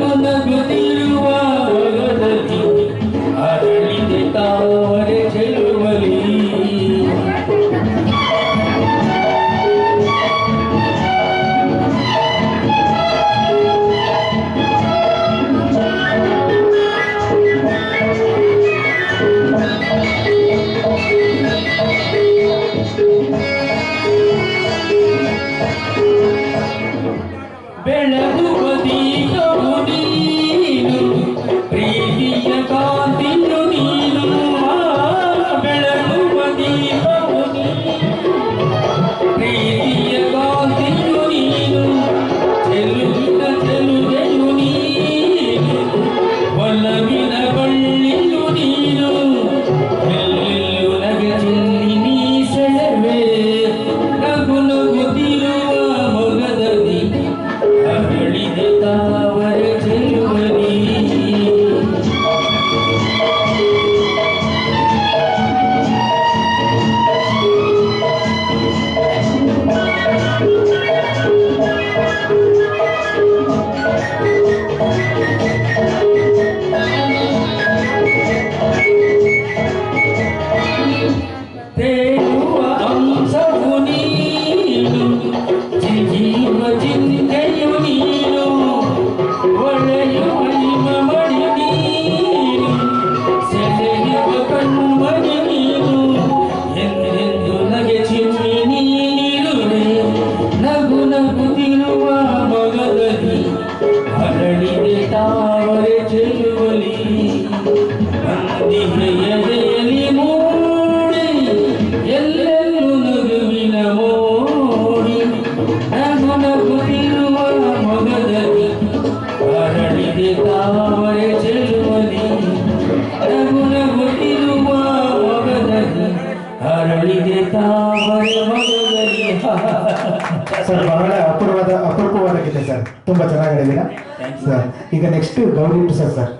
I'm gonna be sir ಬಹಳ ಅಪೂರ್ವವಾದ ಅಪರೂಪವಾದ ಗೀತೆ sir. ತುಂಬಾ ಚೆನ್ನಾಗಿದೆ ಸರ್ ಈಗ ನೆಕ್ಸ್ಟ್ ಗೌರಿ ಸರ್ ಸರ್.